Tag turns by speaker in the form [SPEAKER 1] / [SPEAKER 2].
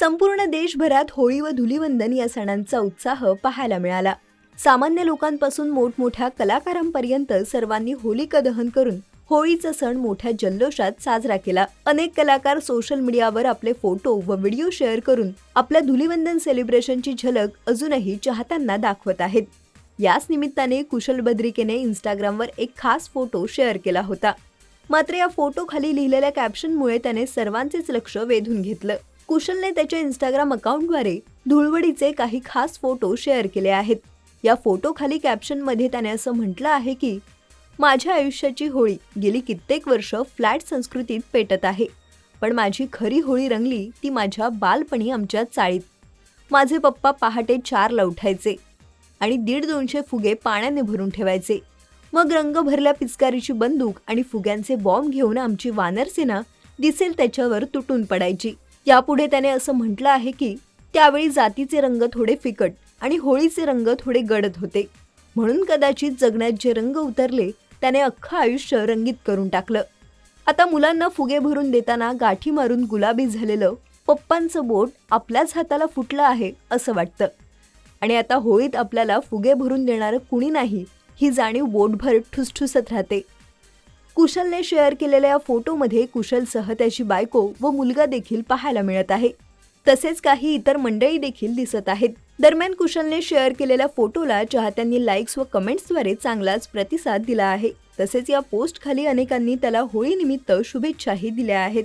[SPEAKER 1] संपूर्ण देशभरात होळी व धुलिवंदन या सणांचा उत्साह पाहायला मिळाला. सामान्य लोकांपासून मोठमोठ्या कलाकारांपर्यंत सर्वांनी होलिका दहन करून होळीचा सण मोठ्या जल्लोषात साजरा केला. अनेक कलाकार सोशल मीडियावर आपले फोटो व व्हिडिओ शेअर करून आपल्या धुलिवंदन सेलिब्रेशनची झलक अजूनही चाहत्यांना दाखवत आहेत. याच निमित्ताने कुशल बद्रिकेने इंस्टाग्रामवर एक खास फोटो शेअर केला होता. मात्र या फोटोखाली लिहिलेल्या कॅप्शनमुळे त्याने सर्वांचेच लक्ष वेधून घेतलं. कुशलने त्याच्या इंस्टाग्राम अकाउंटद्वारे धुळवडीचे काही खास फोटो शेअर केले आहेत. या फोटोखाली कॅप्शनमध्ये त्याने असं म्हटलं आहे की माझ्या आयुष्याची होळी गेली कित्येक वर्ष फ्लॅट संस्कृतीत पेटत आहे. पण माझी खरी होळी रंगली ती माझ्या बालपणी आमच्या चाळीत. माझे पप्पा पहाटे चारला उठायचे आणि दीड दोनशे फुगे पाण्याने भरून ठेवायचे. मग रंग भरल्या पिचकारीची बंदूक आणि फुग्यांचे बॉम्ब घेऊन आमची वानरसेना दिसेल त्याच्यावर तुटून पडायची. यापुढे त्याने असं म्हटलं आहे की त्यावेळी जातीचे रंग थोडे फिकट आणि होळीचे रंग थोडे गडद होते. म्हणून कदाचित जगण्यात जे रंग उतरले त्याने अख्खं आयुष्य रंगीत करून टाकलं. आता मुलांना फुगे भरून देताना गाठी मारून गुलाबी झालेलं पप्पांचं बोट आपल्याच हाताला फुटलं आहे असं वाटतं. आणि आता होळीत आपल्याला फुगे भरून देणारं कुणी नाही ही जाणीव बोटभर ठुसठुसत राहते. कुशलने शेअर केलेल्या या फोटोमध्ये कुशलसह त्याची बायको व मुलगा देखील पाहायला मिळत आहे. तसेच काही इतर मंडळी देखील दिसत आहेत. दरम्यान कुशलने शेअर केलेल्या फोटोला चाहत्यांनी लाईक्स व कमेंट्सद्वारे चांगलाच प्रतिसाद दिला आहे. तसेच या पोस्ट खाली अनेकांनी त्याला होळीनिमित्त शुभेच्छाही दिल्या आहेत.